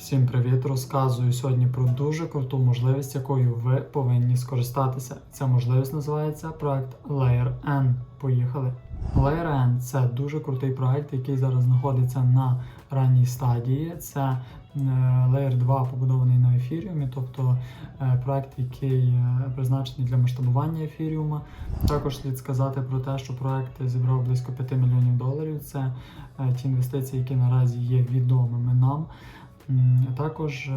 Всім привіт! Розказую сьогодні про дуже круту можливість, якою ви повинні скористатися. Ця можливість називається проект Layer N. Поїхали! Layer N – це дуже крутий проект, який зараз знаходиться на ранній стадії. Це е, Layer 2 побудований на ефіріумі, тобто е, проект, який е, призначений для масштабування ефіріума. Також слід сказати про те, що проект зібрав близько 5 мільйонів доларів. Це ті інвестиції, які наразі є відомими нам. Також е,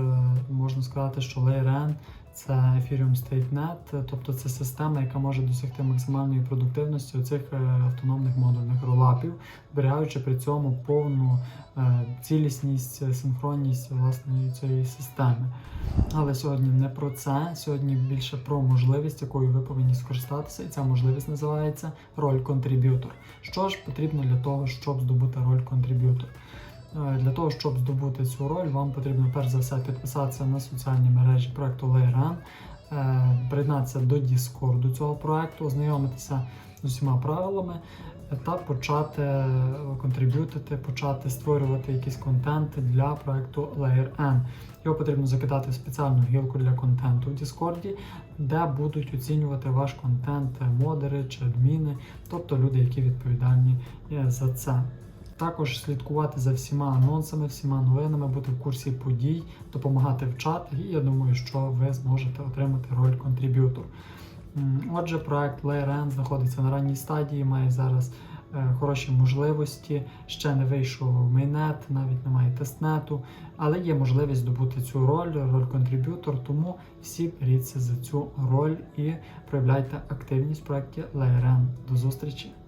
можна сказати, що Layer N – це Ethereum StateNet, тобто це система, яка може досягти максимальної продуктивності цих е, автономних модульних ролапів, зберігаючи при цьому повну е, цілісність, синхронність власне цієї системи. Але сьогодні не про це. Сьогодні більше про можливість, якою ви повинні скористатися, і ця можливість називається роль контриб'ютор. Що ж потрібно для того, щоб здобути роль контриб'ютор? Е, Для того, щоб здобути цю роль, вам потрібно перш за все підписатися на соціальні мережі проекту Layran, е, приєднатися до Discord цього проекту, ознайомитися з усіма правилами та почати е, контриб'ютити, почати створювати якийсь контент для проекту Layer N. Його потрібно закидати в спеціальну гілку для контенту в Discord, де будуть оцінювати ваш контент модери чи адміни, тобто люди, які відповідальні за це. Також слідкувати за всіма анонсами, всіма новинами, бути в курсі подій, допомагати в чатах, і я думаю, що ви зможете отримати роль контриб'ютор. Отже, проект Layer N знаходиться на ранній стадії, має зараз е, хороші можливості. Ще не вийшов мейнет, навіть немає тестнету, але є можливість здобути цю роль, роль контриб'ютор. Тому всі беріться за цю роль і проявляйте активність в проекті Layer N. До зустрічі!